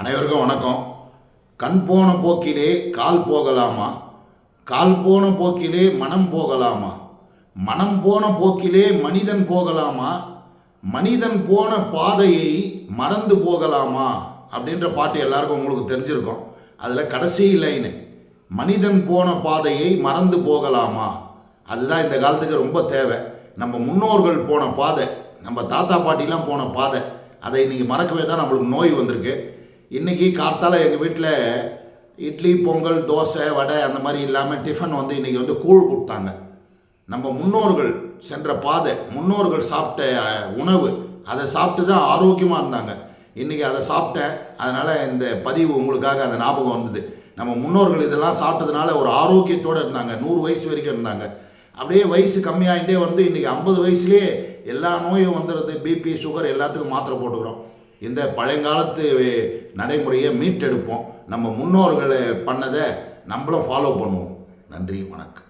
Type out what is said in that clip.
அனைவருக்கும் வணக்கம். கண் போன போக்கிலே கால் போகலாமா? கால் போன போக்கிலே மனம் போகலாமா? மனம் போன போக்கிலே மனிதன் போகலாமா? மனிதன் போன பாதையை மறந்து போகலாமா? அப்படின்ற பாட்டு எல்லாருக்கும் உங்களுக்கு தெரிஞ்சிருக்கும். அதில் கடைசி லைனு மனிதன் போன பாதையை மறந்து போகலாமா? அதுதான் இந்த காலத்துக்கு ரொம்ப தேவை. நம்ம முன்னோர்கள் போன பாதை நம்ம தாத்தா பாட்டிலாம் போன பாதை அதை இன்றைக்கி மறக்கவே தான் நம்மளுக்கு நோய் வந்திருக்கு. இன்றைக்கி கார்த்தால எங்கள் வீட்டில் இட்லி பொங்கல் தோசை வடை அந்த மாதிரி இல்லாமல் டிஃபன் வந்து இன்றைக்கி வந்து கூழ் கொடுத்தாங்க. நம்ம முன்னோர்கள் சென்ற பாதை முன்னோர்கள் சாப்பிட்ட உணவு அதை சாப்பிட்டு தான் ஆரோக்கியமாக இருந்தாங்க. இன்றைக்கி அதை சாப்பிட்டேன். அதனால் இந்த பதிவு உங்களுக்காக அந்த ஞாபகம் வந்தது. நம்ம முன்னோர்கள் இதெல்லாம் சாப்பிட்டதுனால ஒரு ஆரோக்கியத்தோடு இருந்தாங்க. நூறு வயசு வரைக்கும் இருந்தாங்க. அப்படியே வயசு கம்மியாகிட்டே வந்து இன்றைக்கி ஐம்பது வயசுலேயே எல்லா நோயும் வந்துடுது. பிபி சுகர் எல்லாத்துக்கும் மாத்திரை போட்டுக்கிறோம். இந்த பழங்காலத்து நடைமுறையை மீட்டெடுப்போம். நம்ம முன்னோர்களை பண்ணதை நம்மளும் ஃபாலோ பண்ணுவோம். நன்றி வணக்கம்.